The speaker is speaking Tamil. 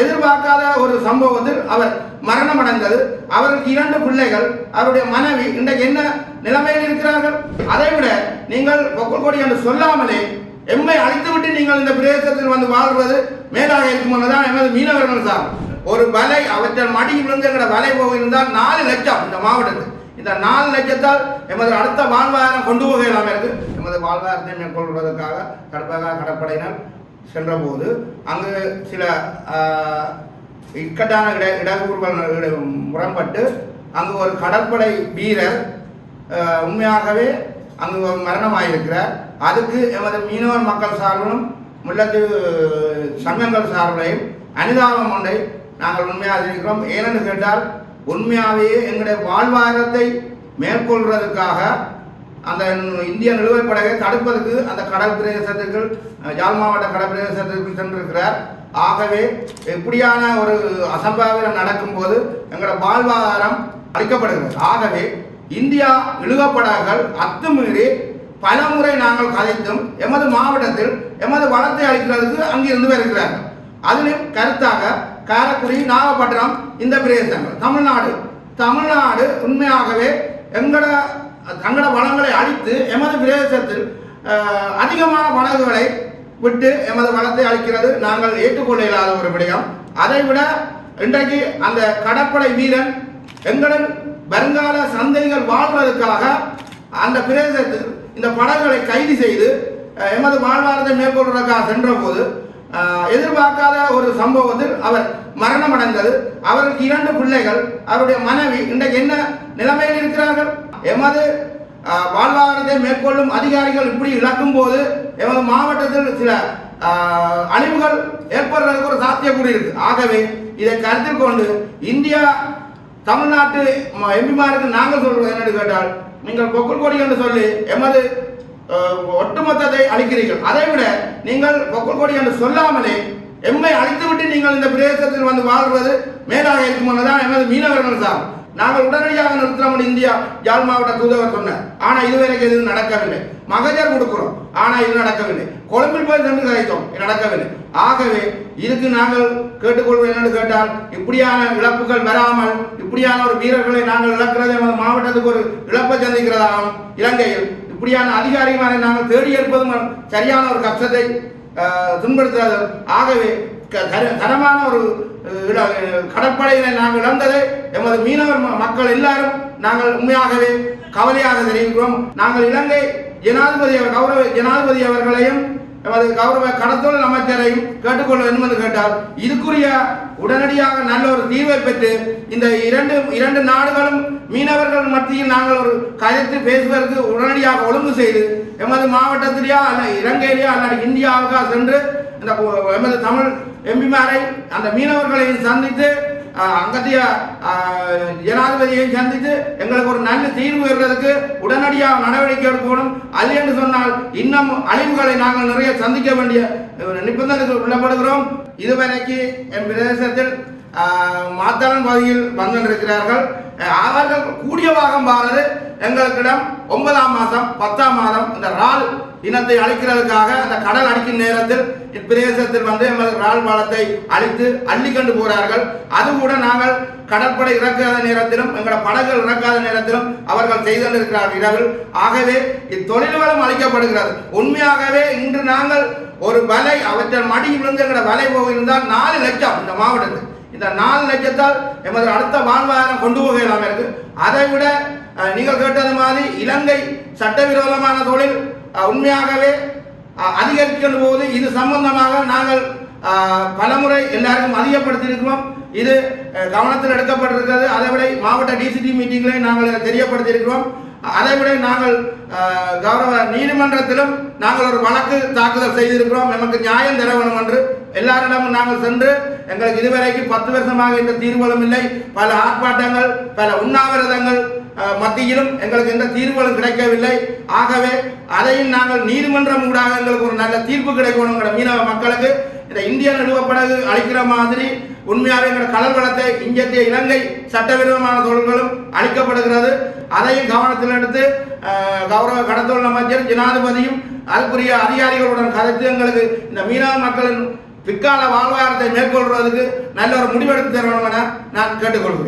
எதிர்பார்க்காத ஒரு சம்பவத்தில் அவர் மரணம் அடைந்தது அவருக்கு இரண்டு பிள்ளைகள். அவருடைய மனைவி இன்றைக்கு என்ன நிலைமையில் இருக்கிறார்கள்? அதை விட நீங்கள் பொக்கல்கொடி என்று சொல்லாமலே எம்மை அழைத்துவிட்டு நீங்கள் இந்த பிரதேசத்தில் வந்து வாழ்வது மேலாக இருக்கும் என்றுதான் எமது மீனவர்கள் சார். ஒரு வலை அவற்றின் மடி விழுந்துங்கிற வலை வலை போயிருந்தால் நாலு லட்சம் இந்த மாவட்டத்தில். இந்த நாலு லட்சத்தால் எமது அடுத்த வாழ்வாதாரம் கொண்டு போக இல்லாமல் இருக்கு எமது வாழ்வாதாரத்தை மேற்கொள்வதற்காக கடற்பாக கடற்படையினர் சென்றபோது அங்கு சில இக்கட்டான இட இடர்புகள் முரண்பட்டு அங்கு ஒரு கடற்படை வீரர் உண்மையாகவே அங்கு மரணமாயிருக்கிறார். அதுக்கு எமது மீனவர் மக்கள் சார்பிலும் முல்லத்தீவு சங்கங்கள் சார்பிலையும் அனுதாபம் ஒன்றை நாங்கள் உண்மையாக இருக்கிறோம் ஏனென்று கேட்டால் உண்மையாகவே எங்களுடைய வாழ்வாதாரத்தை மேற்கொள்வதற்காக அந்த இந்திய நிலுவைப்படையை தடுப்பதற்கு அந்த கடல் பிரதேசத்திற்கு யாழ் மாவட்ட கடல் பிரதேசத்திற்கு சென்றிருக்கிறார். ஆகவே எப்படியான ஒரு அசம்பாவிதம் நடக்கும்போது எங்களோட வாழ்வாதாரம் அளிக்கப்படுகிறது ஆகவே இந்தியா நிலுவப்படகள் அத்துமீறி பல முறை நாங்கள் கதைத்தும் எமது மாவட்டத்தில் எமது வளத்தை அளிக்கிறதுக்கு அங்கிருந்து வருகிறார்கள். அதிலும் கருத்தாக காரைக்குடி நாகப்பட்டினம் இந்த பிரதேசங்கள். தமிழ்நாடு. தமிழ்நாடு உண்மையாகவே எங்களோட தங்கள வளங்களை அழித்து எமது பிரதேசத்தில் அதிகமான படகுகளை விட்டு எமது வளத்தை அளிக்கிறது நாங்கள் ஏற்றுக்கொள்ள இல்லாத ஒரு விடயம். அதை விட இன்றைக்கு அந்த கடற்படை வீரன் எங்களின் வருங்கால சந்தைகள் வாழ்வதற்காக அந்த பிரதேசத்தில் இந்த படகுகளை கைது செய்து எமது வாழ்வாரத்தை மேற்கொள்வதற்காக சென்றபோது எதிர்பார்க்காத ஒரு சம்பவத்தில் அவர் மரணமடைந்தது. அவருக்கு இரண்டு பிள்ளைகள். அவருடைய மனைவி இன்றைக்கு என்ன நிலைமையில் இருக்கிறார்கள். எமது வாழ்வாதாரத்தை மேற்கொள்ளும் அதிகாரிகள் இப்படி இழக்கும் போது எமது மாவட்டத்தில் சில அழிவுகள் ஏற்படுறதுக்கு ஒரு சாத்தியக்கூறு இருக்கு. ஆகவே இதை கருத்தில் கொண்டு இந்தியா தமிழ்நாட்டு எம்பிமாருக்கு நாங்கள் சொல்வது என்னன்னு கேட்டால் நீங்கள் பொக்குள் கொடி என்று சொல்லி எமது ஒட்டுமொத்தத்தை அளிக்கிறீர்கள் அதை விட நீங்கள் பொக்குள் கொடி என்று சொல்லாமலே எம்மை அழித்துவிட்டு நீங்கள் இந்த பிரதேசத்தில் வந்து வாழ்வது மேலாக இருக்கும் என்றுதான் எமது மீனவர்கள் சார் நாங்கள் உடனடியாக நிறுத்தினோம் இந்தியா யாழ் மாவட்ட தூதுவர் சொன்னார். ஆனா இதுவரைக்கும் எதுவும் நடக்கவில்லை. மகஜர் கொடுக்கிறோம். ஆனா இது நடக்கவில்லை. கொழும்பில் போய் சென்று கதைத்தோம். நடக்கவில்லை. ஆகவே இதுக்கு நாங்கள் கேட்டுக்கொள்வது என்னன்னு கேட்டால் இப்படியான இழப்புகள் வராமல் இப்படியான ஒரு வீரர்களை நாங்கள் இழக்கிறது எமது மாவட்டத்துக்கு ஒரு இழப்பை சந்திக்கிறதாகவும் இலங்கையில் இப்படியான அதிகாரிகளை நாங்கள் தேடி எடுப்பதும் சரியான ஒரு கஷ்டத்தை அஹ், ஆகவே க- ஒரு கடற்படையினை நாங்கள் இழந்ததை எமது மீனவர் ம- மக்கள் எல்லாரும் நாங்கள் உண்மையாகவே கவலையாக தெரிவிக்கிறோம். நாங்கள் இலங்கை ஜனாதிபதி கௌரவ ஜனாதிபதி அவர்களையும் எமது கௌரவ கடத்தொழில் அமைச்சரையும் கேட்டுக்கொள்ள வேண்டும் என்று கேட்டால் இதுக்குரிய உடனடியாக நல்ல ஒரு தீர்வை பெற்று இந்த இரண்டு இரண்டு நாடுகளும் மீனவர்கள் மத்தியில் நாங்கள் ஒரு கதைத்து பேசுவதற்கு உடனடியாக ஒழுங்கு செய்து எமது மாவட்டத்திலேயா அல்ல இலங்கையிலேயா அல்லது இந்தியாவுக்கா சென்று இந்த எமது தமிழ் எம்பிமாரை அந்த மீனவர்களையும் சந்தித்து அங்கத்திய ஜனாதிபதியையும் சந்தித்து எங்களுக்கு ஒரு நல்ல தீர்வு பெறுவதற்கு உடனடியாக நடவடிக்கை எடுக்கணும். அது என்று சொன்னால் இன்னும் அழிவுகளை நாங்கள் நிறைய சந்திக்க வேண்டிய நிபந்தனைகள் உள்ளப்படுகிறோம். இதுவரைக்கு என் பிரதேசத்தில் மாத்தளன் பகுதியில் வந்திருக்கிறார்கள். இருக்கிறார்கள் அவர்கள் கூடிய பாகம் பாரது எங்களுக்கிடம் ஒன்பதாம் மாதம் பத்தாம் மாதம் இந்த ரால் இனத்தை அழிக்கிறதுக்காக அந்த கடல் அடிக்கும் நேரத்தில் இப்பிரதேசத்தில் வந்து எமது ரால் பாலத்தை அழித்து அள்ளி கண்டு போகிறார்கள் அது கூட நாங்கள் கடற்படை இறக்காத நேரத்திலும் எங்களோட படகுகள் இறக்காத நேரத்திலும் அவர்கள் செய்து கொண்டிருக்கிறார்கள் இரவில். ஆகவே இத்தொழில் வளம் அளிக்கப்படுகிறது உண்மையாகவே இன்று நாங்கள் ஒரு வலை அவற்றின் மடியிலிருந்து எங்களோட வலை போயிருந்தால் நாலு லட்சம் இந்த மாவட்டத்தில். இந்த நாலு லட்சத்தால் எமது அடுத்த வாழ்வாதாரம் கொண்டு போக இல்லாமல் இருக்கு. அதை விட நீங்கள் கேட்டது மாதிரி இலங்கை சட்டவிரோதமான தொழில் உண்மையாகவே அதிகரிக்கின்ற போது இது சம்பந்தமாக நாங்கள் பலமுறை எல்லாருக்கும் அதிகப்படுத்தியிருக்கிறோம். இது கவனத்தில் எடுக்கப்பட்டிருக்கிறது. அதைவிட மாவட்ட டிசிடி மீட்டிங்களை நாங்கள் தெரியப்படுத்தியிருக்கிறோம். அதைவிட நாங்கள் கௌரவ நீதிமன்றத்திலும் நாங்கள் ஒரு வழக்கு தாக்குதல் செய்திருக்கிறோம். நமக்கு நியாயம் தர வேணும் என்று எல்லாரிடமும் நாங்கள் சென்று எங்களுக்கு இதுவரைக்கும் பத்து வருஷமாக இந்த தீர்வுகளும் இல்லை. பல ஆர்ப்பாட்டங்கள் பல உண்ணாவிரதங்கள் மத்தியிலும் எங்களுக்கு எந்த தீர்வுகளும் கிடைக்கவில்லை. ஆகவே அதையும் நாங்கள் நீதிமன்றம் ஊடாக எங்களுக்கு ஒரு நல்ல தீர்ப்பு கிடைக்கணுங்கிற மீனவ மக்களுக்கு இந்த இந்திய நிறுவப்படகு அளிக்கிற மாதிரி உண்மையாக எங்கள் கடல் வளத்தை இந்திய இலங்கை சட்டவிரோதமான தொழில்களும் அளிக்கப்படுகிறது. அதையும் கவனத்தில் எடுத்து கௌரவ கடத்தொழில் அமைச்சர் ஜனாதிபதியும் அதுக்குரிய அதிகாரிகளுடன் கதைத்து எங்களுக்கு இந்த மீனவ மக்களின் பிற்கால வாழ்வாதாரத்தை மேற்கொள்வதற்கு நல்ல ஒரு முடிவெடுத்து தரணும் என நான் கேட்டுக்கொள்கிறேன்.